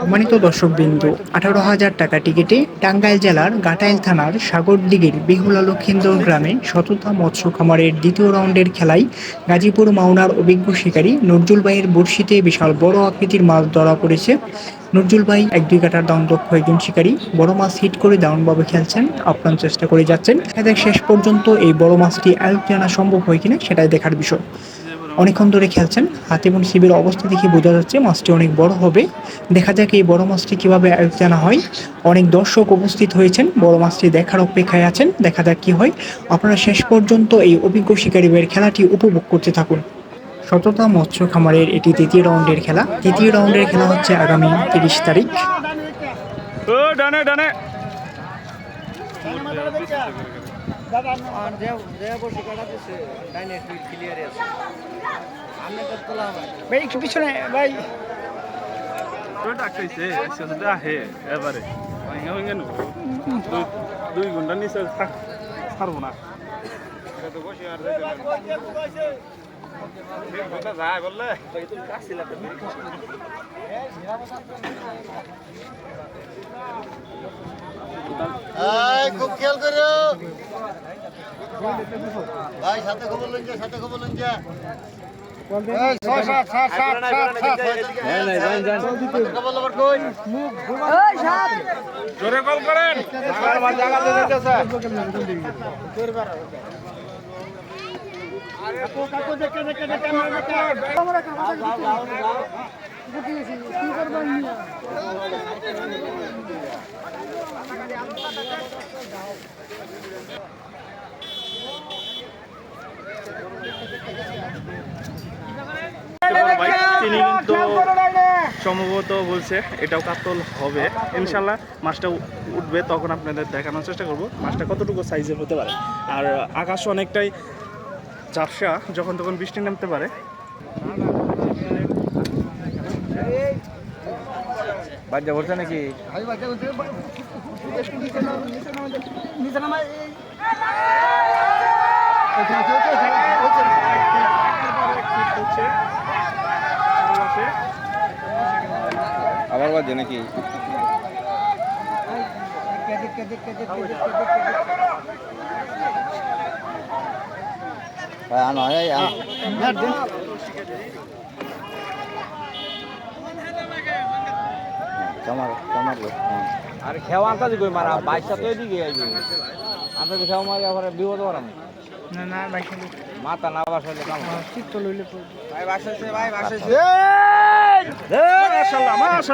সম্মানিত দর্শকবৃন্দ আঠারো হাজার টাকা টিকিটে টাঙ্গাইল জেলার গাটাইল থানার সাগরদিঘির বিহুলা লক্ষিন্দর গ্রামে শততা মৎস্য খামারের দ্বিতীয় রাউন্ডের খেলায় গাজীপুর মাওনার অভিজ্ঞ শিকারী নজরুল ভাইয়ের বড়শিতে বিশাল বড় আকৃতির মাছ ধরা পড়েছে। নজরুল ভাই এক দুই কাটার দাউন দক্ষ একজন শিকারী। বড় মাছ হিট করে দাউনভাবে খেলছেন আপ্রাণ চেষ্টা করে যাচ্ছেন। এদের শেষ পর্যন্ত এই বড় মাছটি আয়ত্তে আনা সম্ভব হয় কিনা সেটাই দেখার বিষয়। অনেকক্ষণ ধরে খেলছেন। হাতে এবং শিবের অবস্থা দেখে বোঝা যাচ্ছে মাছটি অনেক বড় হবে। দেখা যাক এই বড় মাছটি কীভাবে আয়ত্তে আনা হয়। অনেক দর্শক উপস্থিত হয়েছেন। বড় মাছটি দেখার অপেক্ষায় আছেন। দেখা যাক কি হয়। আপনারা শেষ পর্যন্ত এই অভিজ্ঞ শিকারী ভাইয়ের খেলাটি উপভোগ করতে থাকুন। সততা মৎস্য খামারের এটি তৃতীয় রাউন্ডের খেলা। তৃতীয় রাউন্ডের খেলা হচ্ছে আগামী তিরিশ তারিখ। ও ডানে। ডানে ভাই একটু পিছনে ভাই। ওটা ডাকাইছে সেটা আহে এবারে। ভাঙা ভাঙা নো। দুই দুই ঘণ্টা নিচে থাক ছাড়বো না। যায় বললে খুব খেয়াল করো ভাই সাথে খবর লইন যা সাথে খবর লইন যা। এই, ছয়, সাত, সাত, সাত, সাত, সাত। সাথে খবর লবার কই? জোরে কল করেন ভাই তিনি কিন্তু সম্ভবত বলছে এটাও কাতল হবে ইনশাল্লাহ মাছটা উঠবে তখন আপনাদের দেখানোর চেষ্টা করব মাছটা কতটুকু সাইজের হতে পারে আর আকাশ অনেকটাই ঝাপসা যখন তখন বৃষ্টি নামতে পারে বাজ্যা পড়ছে নাকি হচ্ছে আল্লাহকে আবার বাজে নাকি ভাই আনো কামার আরে খেওয়া আনতা দি কই মারা বাইশটা তো এদিকে আইবে। আমরা তো খেওয়া মারি আবার বিপদ না। মাথা না বাসাইলে কাম ঠিক তো লইলে ভাই বাসাইছে ভাই বাসাইছে। মাশাআল্লাহ মাশাআল্লাহ।